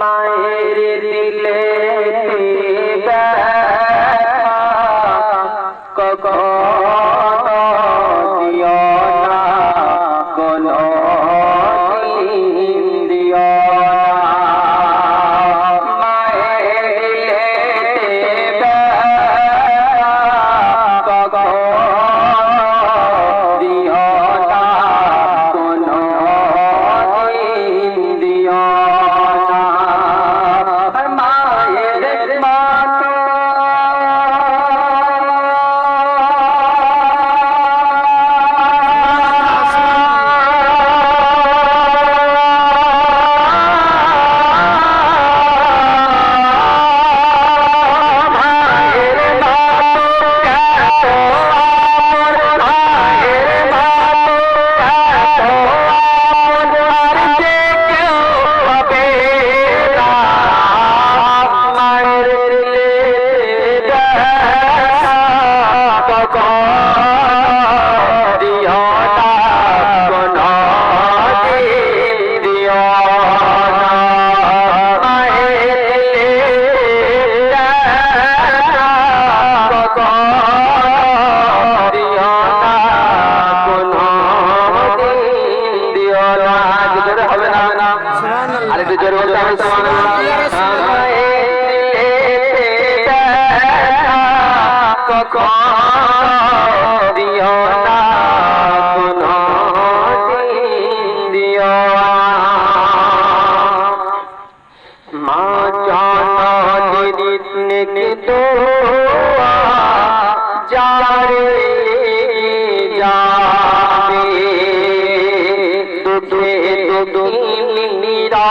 মায়ের দিলে Christmas. দিও না দিও। মা চাঁদি তো যারে যাবে দুধে দুধ নিরা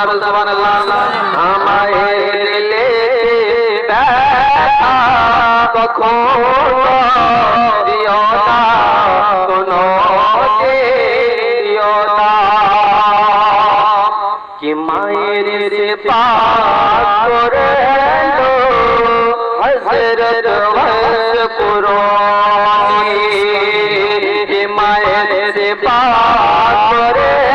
আল্লাহ সুবহান আল্লাহ আমায় দিলে ব্যথা কখনো মায়ের পারে